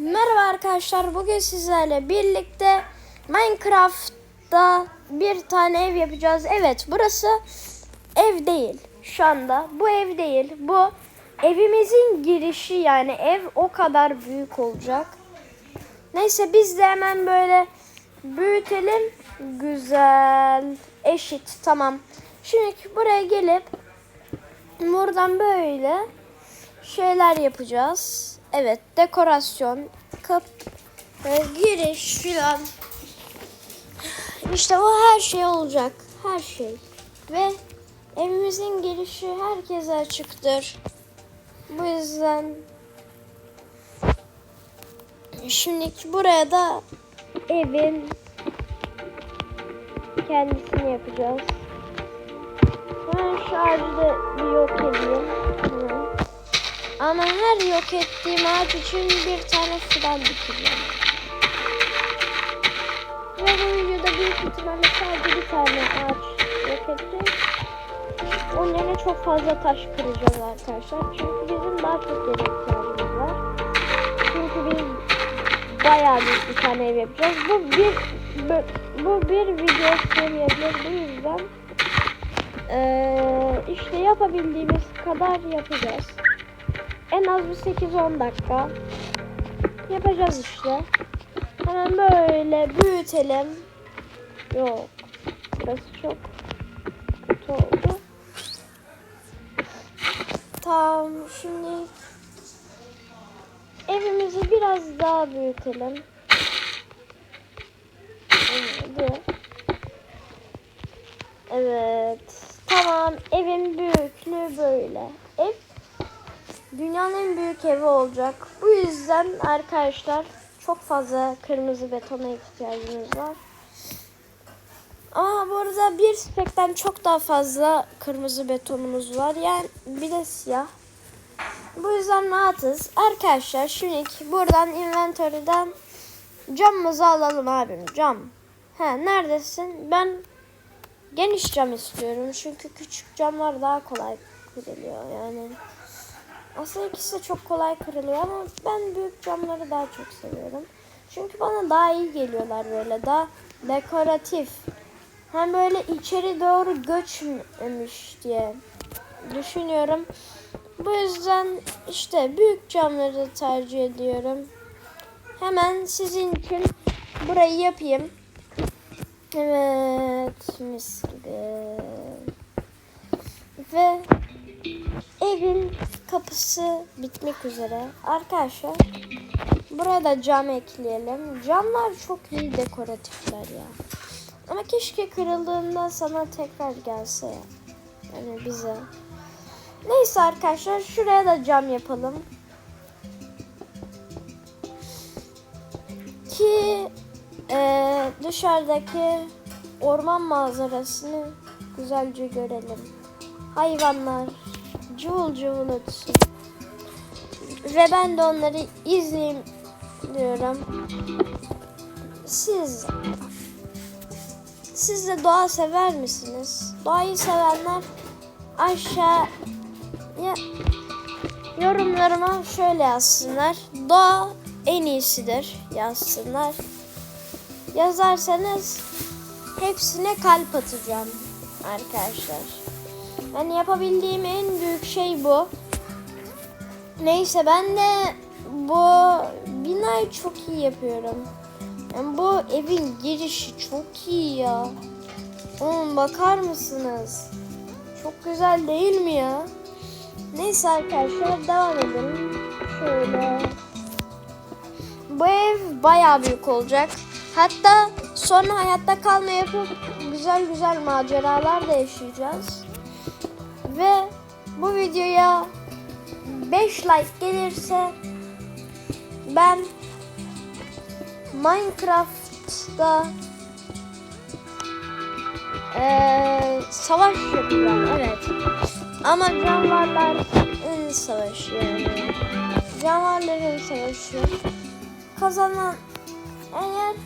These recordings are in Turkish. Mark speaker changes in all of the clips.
Speaker 1: Merhaba arkadaşlar. Bugün sizlerle birlikte Minecraft'ta bir tane ev yapacağız. Evet, burası ev değil. Şu anda bu ev değil. Bu evimizin girişi yani ev o kadar büyük olacak. Neyse biz de hemen böyle büyütelim. Güzel. Eşit. Tamam. Şimdi buraya gelip buradan böyle şeyler yapacağız. Evet, dekorasyon, kapı, giriş filan. İşte o her şey olacak. Her şey. Ve evimizin girişi herkese açıktır. Bu yüzden şimdi buraya da evin kendisini yapacağız. Ben şu ağacı da bir yok edeyim. Ama her yok ettiğim ağaç için bir tane fidan dikeceğim. Ve bu videoda büyük ihtimalle sadece bir tane ağaç yok edeceğiz. Onun çok fazla taş kıracağız arkadaşlar. Çünkü bizim daha çok yere ihtiyacımız var. Çünkü biz bayağı büyük bir tane ev yapacağız. Bu bir bu, bu bir video söyleyebilir. Bu yüzden eee, işte yapabildiğimiz kadar yapacağız. En az bir 8-10 dakika yapacağız işte. Hemen böyle büyütelim. Yok. Burası çok kötü oldu. Tamam şimdi evimizi biraz daha büyütelim. Evet. Tamam. Evin büyüklüğü böyle. Ev dünyanın en büyük evi olacak. Bu yüzden arkadaşlar çok fazla kırmızı betona ihtiyacımız var. Aa bu arada bir spekten çok daha fazla kırmızı betonumuz var. Yani bir de siyah. Bu yüzden rahatız. Arkadaşlar şimdi buradan inventory'den camımızı alalım abim. Cam. He neredesin? Ben geniş cam istiyorum. Çünkü küçük camlar daha kolay kırılıyor yani. Aslında ikisi de çok kolay kırılıyor ama ben büyük camları daha çok seviyorum. Çünkü bana daha iyi geliyorlar böyle daha dekoratif. Hem böyle içeri doğru göçmemiş diye düşünüyorum. Bu yüzden işte büyük camları tercih ediyorum. Hemen sizin için burayı yapayım. Evet, mis gibi. Ve evin kapısı bitmek üzere. Arkadaşlar, buraya da cam ekleyelim. Camlar çok iyi dekoratifler ya. Ama keşke kırıldığında sana tekrar gelse ya. Yani bize. Neyse arkadaşlar, şuraya da cam yapalım. Ki ee, dışarıdaki orman manzarasını güzelce görelim. Hayvanlar cıvıl cıvıl ötsün. Ve ben de onları izleyeyim diyorum. Siz siz de doğa sever misiniz? Doğayı sevenler aşağı ya, yorumlarıma şöyle yazsınlar. Doğa en iyisidir yazsınlar yazarsanız hepsine kalp atacağım arkadaşlar. Yani yapabildiğim en büyük şey bu. Neyse ben de bu binayı çok iyi yapıyorum. Yani bu evin girişi çok iyi ya. Oğlum bakar mısınız? Çok güzel değil mi ya? Neyse arkadaşlar devam edelim. Şöyle. Bu ev bayağı büyük olacak. Hatta sonra hayatta kalma yapıp güzel güzel maceralar da yaşayacağız. Ve bu videoya 5 like gelirse ben Minecraft'ta eee savaş yapacağım evet. Ama canavarların savaşı yani. Canavarların savaşı. Kazanan eğer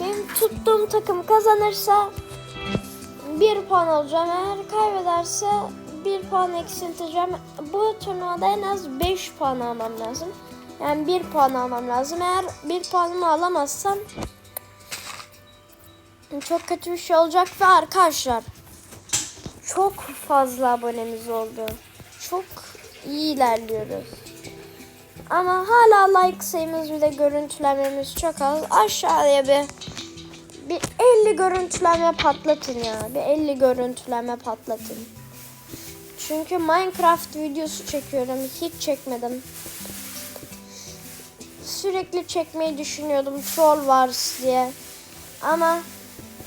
Speaker 1: benim tuttuğum takım kazanırsa bir puan alacağım. Eğer kaybederse bir puan eksilteceğim. Bu turnuvada en az 5 puan almam lazım. Yani bir puan almam lazım. Eğer bir puanımı alamazsam çok kötü bir şey olacak ve arkadaşlar çok fazla abonemiz oldu. Çok iyi ilerliyoruz. Ama hala like sayımız bir de görüntülememiz çok az. Aşağıya bir bir 50 görüntüleme patlatın ya. Bir 50 görüntüleme patlatın. Çünkü Minecraft videosu çekiyorum. Hiç çekmedim. Sürekli çekmeyi düşünüyordum Troll Wars diye. Ama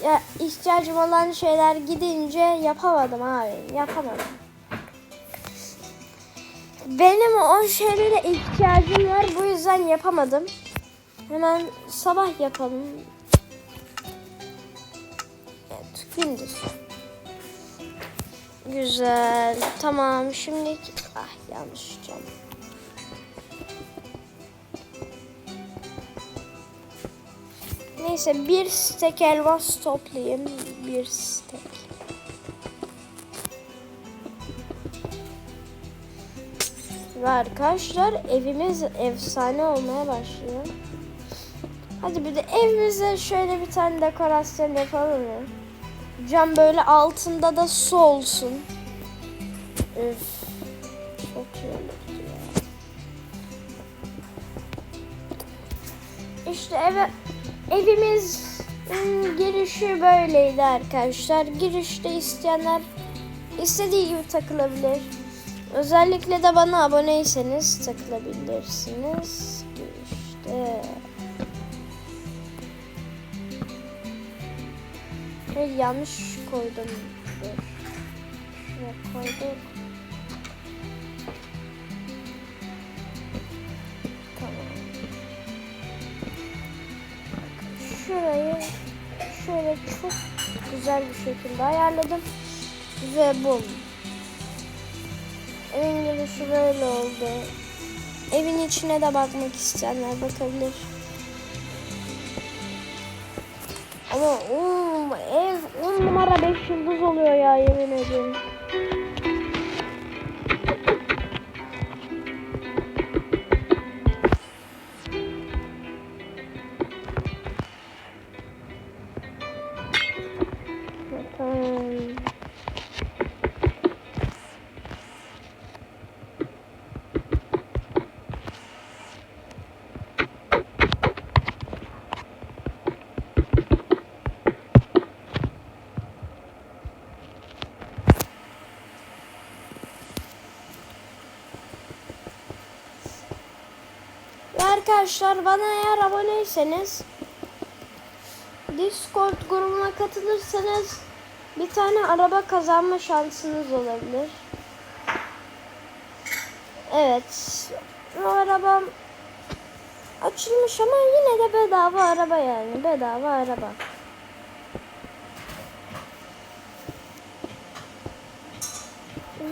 Speaker 1: ya ihtiyacım olan şeyler gidince yapamadım abi. Yapamadım. Benim o şeylere ihtiyacım var. Bu yüzden yapamadım. Hemen sabah yapalım. Evet, gündüz. Güzel. Tamam. Şimdi ah yanlış cam. Neyse bir stek elmas toplayayım. Bir stek. Ve arkadaşlar evimiz efsane olmaya başlıyor. Hadi bir de evimize şöyle bir tane dekorasyon yapalım mı? Cam böyle altında da su olsun. Üf. Çok. İşte eve, evimiz ım, girişi böyleydi arkadaşlar. Girişte isteyenler istediği gibi takılabilir. Özellikle de bana aboneyseniz takılabilirsiniz. Girişte. Hayır yanlış koydum. Şuraya koyduk. Tamam. Şurayı şöyle çok güzel bir şekilde ayarladım. Ve bum. Evin girişi böyle oldu. Evin içine de bakmak isteyenler bakabilir. Ama um, ev 10 numara 5 yıldız oluyor ya yemin ediyorum. Tamam. Ve arkadaşlar bana eğer aboneyseniz Discord grubuna katılırsanız bir tane araba kazanma şansınız olabilir. Evet. O arabam açılmış ama yine de bedava araba yani. Bedava araba.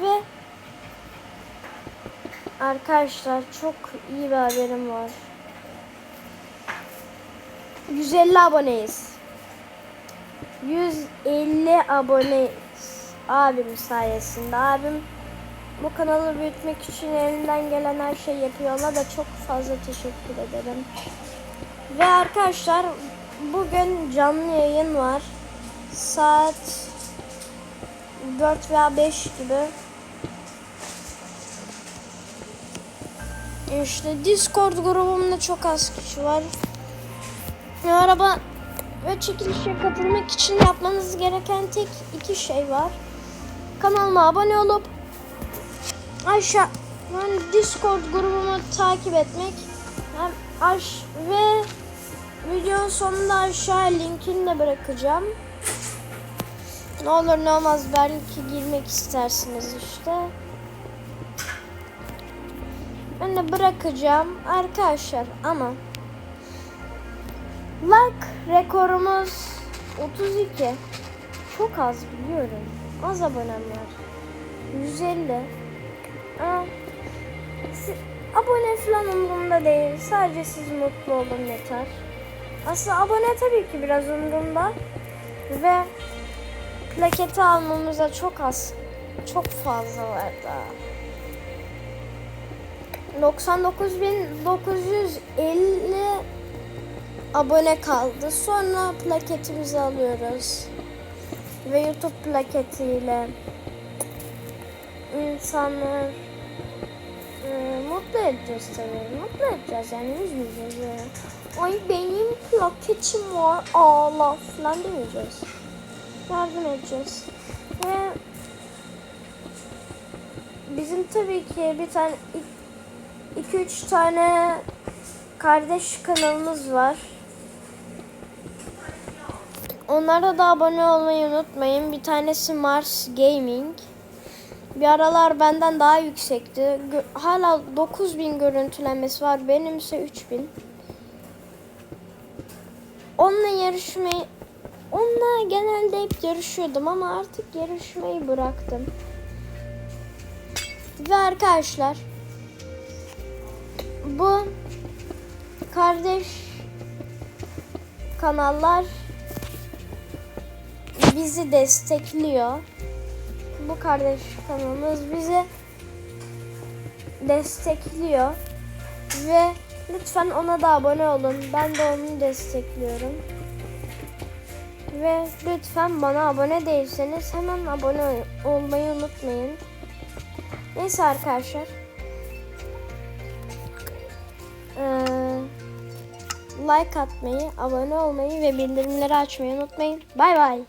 Speaker 1: Ve Arkadaşlar çok iyi bir haberim var. 150 aboneyiz. 150 aboneyiz. Abim sayesinde. Abim bu kanalı büyütmek için elinden gelen her şeyi yapıyor. Ona da çok fazla teşekkür ederim. Ve arkadaşlar bugün canlı yayın var. Saat 4 veya 5 gibi. İşte Discord grubumda çok az kişi var. Araba ve çekilişe katılmak için yapmanız gereken tek iki şey var. Kanalıma abone olup aşağı yani Discord grubumu takip etmek hem aş ve videonun sonunda aşağı linkini de bırakacağım. Ne olur ne olmaz belki girmek istersiniz işte. De bırakacağım arkadaşlar ama like rekorumuz 32 çok az biliyorum. Az abonem var. 150 ama si- abone falan umurumda değil. Sadece siz mutlu olun yeter. Aslında abone tabii ki biraz umurumda. Ve plaketi almamıza çok az çok fazla var daha 99.950 abone kaldı. Sonra plaketimizi alıyoruz. Ve YouTube plaketiyle insanlar e, mutlu edeceğiz tabii. Mutlu edeceğiz yani üzmeyeceğiz. Ay benim plaketim var ağla falan demeyeceğiz. Yardım edeceğiz. Ve bizim tabii ki bir tane 2-3 tane kardeş kanalımız var. Onlara da abone olmayı unutmayın. Bir tanesi Mars Gaming. Bir aralar benden daha yüksekti. Hala 9000 görüntülenmesi var. Benim ise 3000. Onunla yarışmayı Onunla genelde hep yarışıyordum ama artık yarışmayı bıraktım. Ve arkadaşlar bu kardeş kanallar bizi destekliyor. Bu kardeş kanalımız bizi destekliyor. Ve lütfen ona da abone olun. Ben de onu destekliyorum. Ve lütfen bana abone değilseniz hemen abone olmayı unutmayın. Neyse arkadaşlar. Like atmayı, abone olmayı ve bildirimleri açmayı unutmayın. Bay bay.